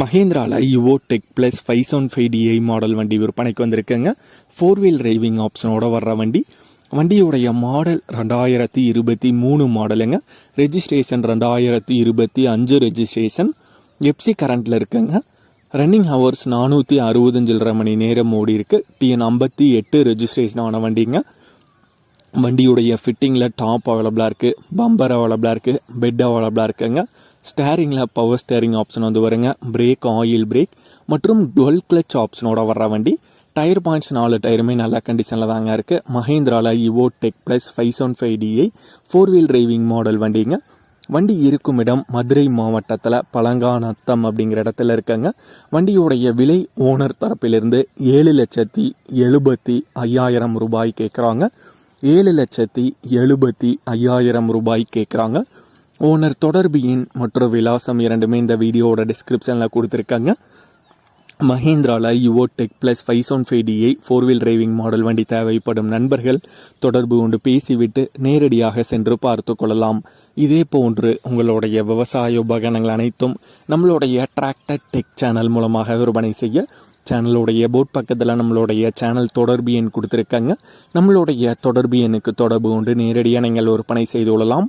மஹேந்திராவில் Yuvo tech plus five seven five DI model வண்டி விற்பனைக்கு வந்திருக்குங்க. ஃபோர் வீல் டிரைவிங் ஆப்ஷனோட வர்ற வண்டி. வண்டியுடைய மாடல் ரெண்டாயிரத்தி இருபத்தி மூணு மாடலுங்க ரெஜிஸ்ட்ரேஷன் ரெண்டாயிரத்தி இருபத்தி அஞ்சு ரெஜிஸ்ட்ரேஷன் எப்சி கரண்ட்டில் இருக்குங்க. ரன்னிங் ஹவர்ஸ் நானூற்றி அறுபத்தஞ்சிலரை மணி நேரம் ஓடி இருக்கு. டிஎன் ஐம்பத்தி எட்டு ரெஜிஸ்ட்ரேஷன் ஆன வண்டிங்க. வண்டியுடைய ஃபிட்டிங்கில் டாப் அவைலபிளாக இருக்குது பம்பர் அவைலபிளாக இருக்குது பெட் அவைலபிளாக இருக்குங்க. ஸ்டேரிங்கில் பவர் ஸ்டேரிங் ஆப்ஷன் வந்து வருங்க. பிரேக் ஆயில் பிரேக் மற்றும் டுவெல் கிளச் ஆப்ஷனோட வர்ற வண்டி. டயர் பாயிண்ட்ஸ் நாலு டயருமே நல்ல கண்டிஷனில் தாங்க இருக்குது மஹேந்திராவில் Yuvo tech plus five seven five DI four wheel driving model வண்டிங்க. வண்டி இருக்கும் இடம் மதுரை மாவட்டத்தில் பழங்காநத்தம் அப்படிங்கிற இடத்துல இருக்காங்க. வண்டியோடைய விலை ஓனர் தரப்பிலிருந்து ஏழு லட்சத்தி எழுபத்தி ஐயாயிரம் ரூபாய் கேட்குறாங்க ஏழு லட்சத்தி எழுபத்தி ஐயாயிரம் ரூபாய் கேட்குறாங்க ஓனர் தொடர்பு எண் மற்றும் விலாசம் இரண்டுமே இந்த வீடியோவோட டிஸ்கிரிப்ஷனில் கொடுத்துருக்காங்க. மஹேந்திராவில் Yuvo tech plus five seven five DI four wheel driving model வண்டி தேவைப்படும் நண்பர்கள் தொடர்பு கொண்டு பேசிவிட்டு நேரடியாக சென்று பார்த்து கொள்ளலாம். இதே போன்று உங்களுடைய விவசாய உபகரணங்கள் அனைத்தும் நம்மளுடைய டிராக்டர் டெக் சேனல் மூலமாக விற்பனை செய்ய சேனலுடைய போட் பக்கத்தில் நம்மளுடைய சேனல் தொடர்பு எண் கொடுத்துருக்காங்க. நம்மளுடைய தொடர்பு எண்ணுக்கு தொடர்பு கொண்டு நேரடியாக நீங்கள் விற்பனை செய்து கொள்ளலாம்.